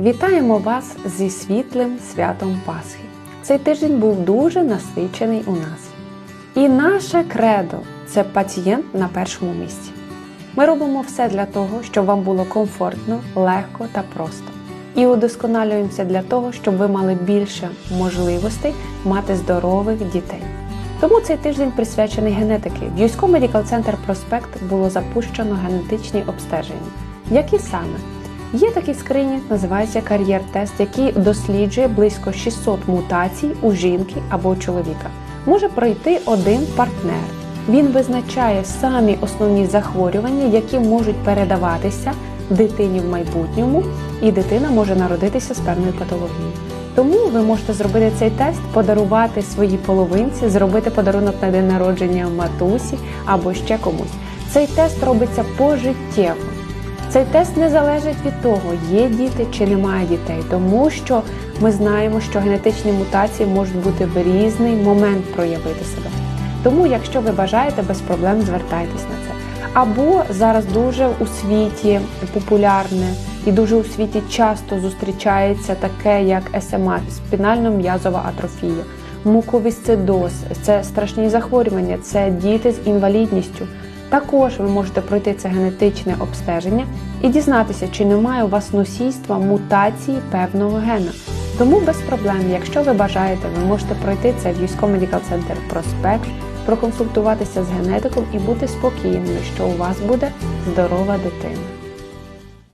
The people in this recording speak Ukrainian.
Вітаємо вас зі світлим святом Пасхи. Цей тиждень був дуже насичений у нас. І наше кредо це пацієнт на першому місці. Ми робимо все для того, щоб вам було комфортно, легко та просто. І удосконалюємося для того, щоб ви мали більше можливостей мати здорових дітей. Тому цей тиждень присвячений генетики. В Юсько Медикал Центр Проспект було запущено генетичні обстеження. Які саме? Є такий скринінг, називається кар'єр-тест, який досліджує близько 600 мутацій у жінки або чоловіка. Може пройти один партнер. Він визначає самі основні захворювання, які можуть передаватися дитині в майбутньому, і дитина може народитися з певною патологією. Тому ви можете зробити цей тест, подарувати своїй половинці, зробити подарунок на день народження матусі або ще комусь. Цей тест робиться пожиттєво. Цей тест не залежить від того, є діти чи немає дітей, тому що ми знаємо, що генетичні мутації можуть бути в різний момент проявити себе. Тому, якщо ви бажаєте, без проблем звертайтесь на це. Або зараз дуже у світі популярне і дуже у світі часто зустрічається таке, як СМА спінально-м'язова атрофія, муковісцидоз, це страшні захворювання, це діти з інвалідністю. Також ви можете пройти це генетичне обстеження і дізнатися, чи немає у вас носійства мутації певного гена. Тому без проблем, якщо ви бажаєте, ви можете пройти це в Юсько Медикал Центр Проспект, проконсультуватися з генетиком і бути спокійними, що у вас буде здорова дитина.